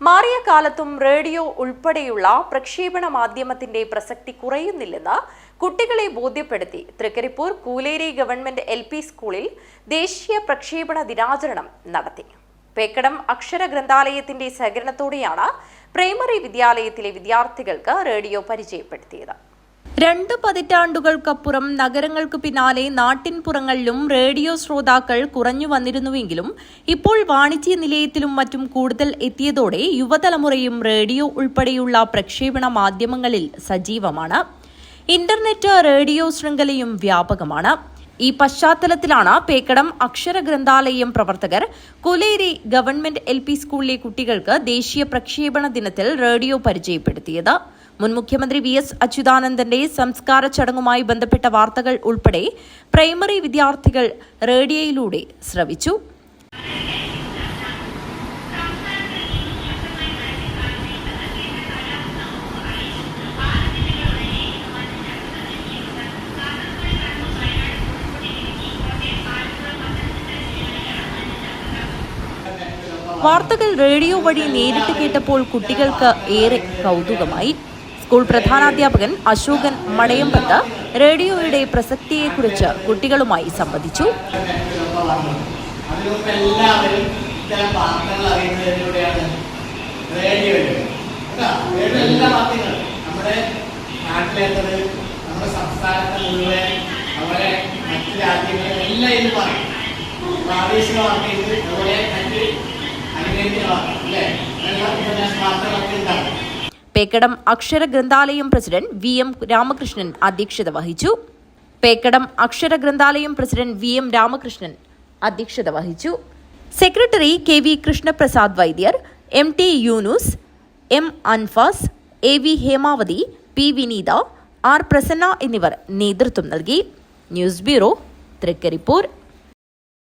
മാറിയ കാലത്തും റേഡിയോ ഉൾപ്പെടെയുള്ള പ്രക്ഷേപണ മാധ്യമത്തിന്റെ പ്രസക്തി കുറയുന്നില്ലെന്ന് കുട്ടികളെ ബോധ്യപ്പെടുത്തി Thrikkaripur Kooleri government L P സ്കൂളിൽ ദേശീയ പ്രക്ഷേപണ ദിനാചരണം നടത്തി. പേക്കടം അക്ഷര ഗ്രന്ഥാലയത്തിന്റെ സഹകരണത്തോടെയാണ് പ്രൈമറി വിദ്യാലയത്തിലെ വിദ്യാർത്ഥികൾക്ക് റേഡിയോ പരിചയപ്പെടുത്തിയത്. രണ്ട് പതിറ്റാണ്ടുകൾക്കപ്പുറം നഗരങ്ങൾക്ക് പിന്നാലെ നാട്ടിൻപുറങ്ങളിലും റേഡിയോ ശ്രോതാക്കൾ കുറഞ്ഞു വന്നിരുന്നുവെങ്കിലും ഇപ്പോൾ വാണിജ്യ നിലയത്തിലും മറ്റും കൂടുതൽ എത്തിയതോടെ യുവതലമുറയും റേഡിയോ ഉൾപ്പെടെയുള്ള പ്രക്ഷേപണ മാധ്യമങ്ങളിൽ സജീവമാണ്. ഇന്റർനെറ്റ് റേഡിയോ ശൃംഖലയും വ്യാപകമാണ്. ഈ പശ്ചാത്തലത്തിലാണ് പേക്കടം അക്ഷര ഗ്രന്ഥാലയം പ്രവർത്തകർ കൊലേരി ഗവൺമെന്റ് എൽ സ്കൂളിലെ കുട്ടികൾക്ക് ദേശീയ പ്രക്ഷേപണ ദിനത്തിൽ റേഡിയോ പരിചയപ്പെടുത്തിയത്. മുൻ മുഖ്യമന്ത്രി വി എസ് അച്യുതാനന്ദന്റെ സംസ്കാര ചടങ്ങുമായി ബന്ധപ്പെട്ട വാർത്തകൾ ഉൾപ്പെടെ പ്രൈമറി വിദ്യാർത്ഥികൾ റേഡിയോയിലൂടെ ശ്രവിച്ചു. വാർത്തകൾ റേഡിയോ വഴി നേരിട്ട് കേട്ടപ്പോൾ കുട്ടികൾക്ക് ഏറെ കൗതുകമായി. സ്കൂൾ പ്രധാനാധ്യാപകൻ അശോകൻ മടയമ്പത്ത് റേഡിയോയുടെ പ്രസക്തിയെക്കുറിച്ച് കുട്ടികളുമായി സംവദിച്ചു. നമ്മുടെ അതുപോലെ മറ്റ് പ്രാദേശിക വാർത്ത ഇത് അതുപോലെ മറ്റ് വാർത്ത അല്ലേ വാർത്തകളൊക്കെ ഉണ്ടാവും Pekkadam Akshara Granthalayam president V M Ramakrishnan അധ്യക്ഷത വഹിച്ചു. Pekkadam Akshara Granthalayam president V M Ramakrishnan അധ്യക്ഷത വഹിച്ചു. Secretary K V Krishnaprasad Vaidyar M T Yunus M Anfas A V Hemavathi P Vineetha R Prasanna എന്നിവർ നേതൃത്വം നൽകി. News bureau Thrikkaripur.